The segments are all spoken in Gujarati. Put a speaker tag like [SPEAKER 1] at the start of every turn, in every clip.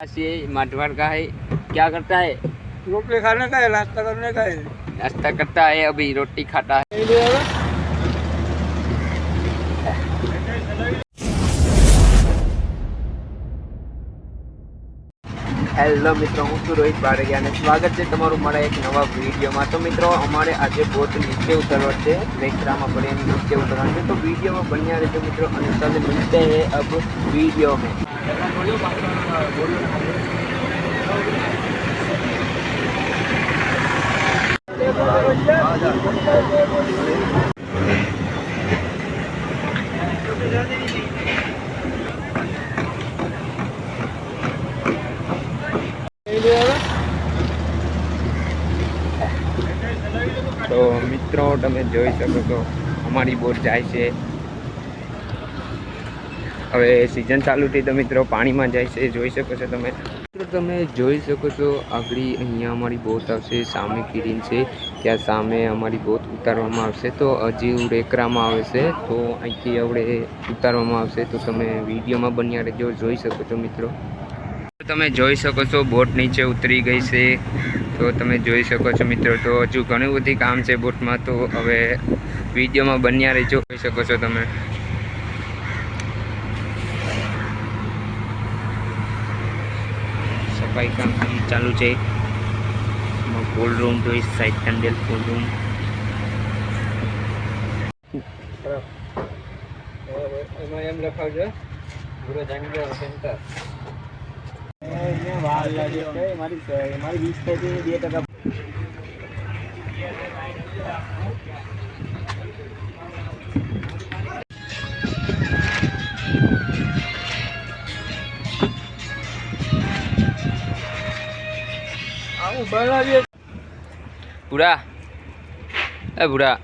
[SPEAKER 1] से मारवाड़ का है क्या करता है
[SPEAKER 2] रोटी खाने का है नाश्ता करने का है
[SPEAKER 1] नाश्ता करता है अभी रोटी खाता है હેલો મિત્રો હું છું રોહિત બારૈયા અને સ્વાગત છે તમારું મારા એક નવા વિડીયોમાં તો મિત્રો અમારે આજે બોટ નીચે ઉતરવા છે રેખરામાં પડે એની નીચે ઉતરવાનું છે તો વિડીયોમાં બન્યા રહેજો મિત્રો અને સાથે મિલતે હે અબ વીડિયો में તો મિત્રો તમે જોઈ શકો છો અમારી બોટ જાય છે. હવે સિઝન ચાલુ થઈ તો મિત્રો પાણીમાં જાય છે, જોઈ શકો છો તમે. મિત્રો તમે જોઈ શકો છો, આગળ અહીંયા અમારી બોટ આવશે, સામે કિરીન છે, ત્યાં સામે અમારી બોટ ઉતારવામાં આવશે. તો હજી રેકરામાં આવે છે, તો અહીંથી આપણે ઉતારવામાં આવશે. તો તમે વિડીયોમાં બન્યા રહેજો, જોઈ શકો છો મિત્રો. તમે જોઈ શકો છો બોટ નીચે ઉતરી ગઈ છે. તો તમે જોઈ શકો છો મિત્રો, તો હજુ ઘણું બધી કામ છે બોટમાં તો હવે વિડીયોમાં બન્યા રહેજો, જોઈ શકો છો તમે. સફાઈ કામ ચાલુ છે. કોલ્ડ રૂમ જોઈ સાઈડ કેન્ડલ કોલ્ડ રૂમ
[SPEAKER 2] એમાં એમ લખાવજો પૂરો જંગલ સેન્ટર મારી વીસ બે ટકા આવું બનાવીએ
[SPEAKER 1] પૂરા એ પૂરા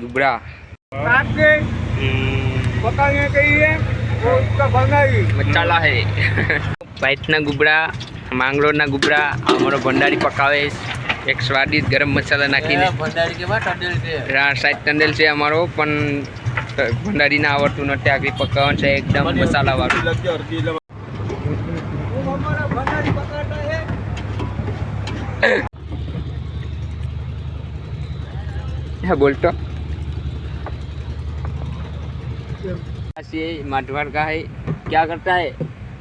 [SPEAKER 1] दुबरा
[SPEAKER 2] काट के पकाने के लिए वो उसका बनाई
[SPEAKER 1] મસાલા હે વ્હાઈટના ગુબડા માંગરોળના ગુબડા આ અમારો ભંડારી પકાવે છે. એક સ્વાદિષ્ટ ગરમ મસાલા નાખીને
[SPEAKER 2] ભંડારી કે માં ટંડેલ છે
[SPEAKER 1] રા સાઈડ ટંડેલ છે અમારો પણ ભંડારીને આવડતું નથી આગળ પકાવવાનું છે એકદમ મસાલાવાળું
[SPEAKER 2] हमारा भंडारी पकाता है
[SPEAKER 1] હા બોલતો ये मारवाड़ का है क्या करता है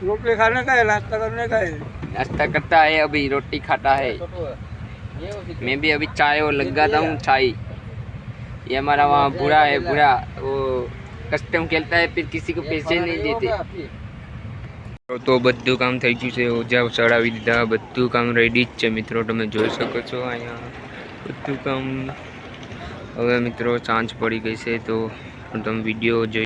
[SPEAKER 2] रोटी खाने का है नाश्ता करने का है
[SPEAKER 1] नाश्ता करता है अभी रोटी खाता है मैं भी अभी चाय वो लगाता हूँ चाय ये हमारा वहाँ बुरा है बुरा वो कस्टम खेलता है फिर किसी को पैसे नहीं देते તો બધું કામ થઈ ગયું છે ઓજા ચડાવી દીધા બધું કામ રેડી જ છે મિત્રો તમે જોઈ શકો છો અહીંયા બધું કામ હવે મિત્રો સાંજ પડી ગઈ છે તો તમે વિડીયો જોઈ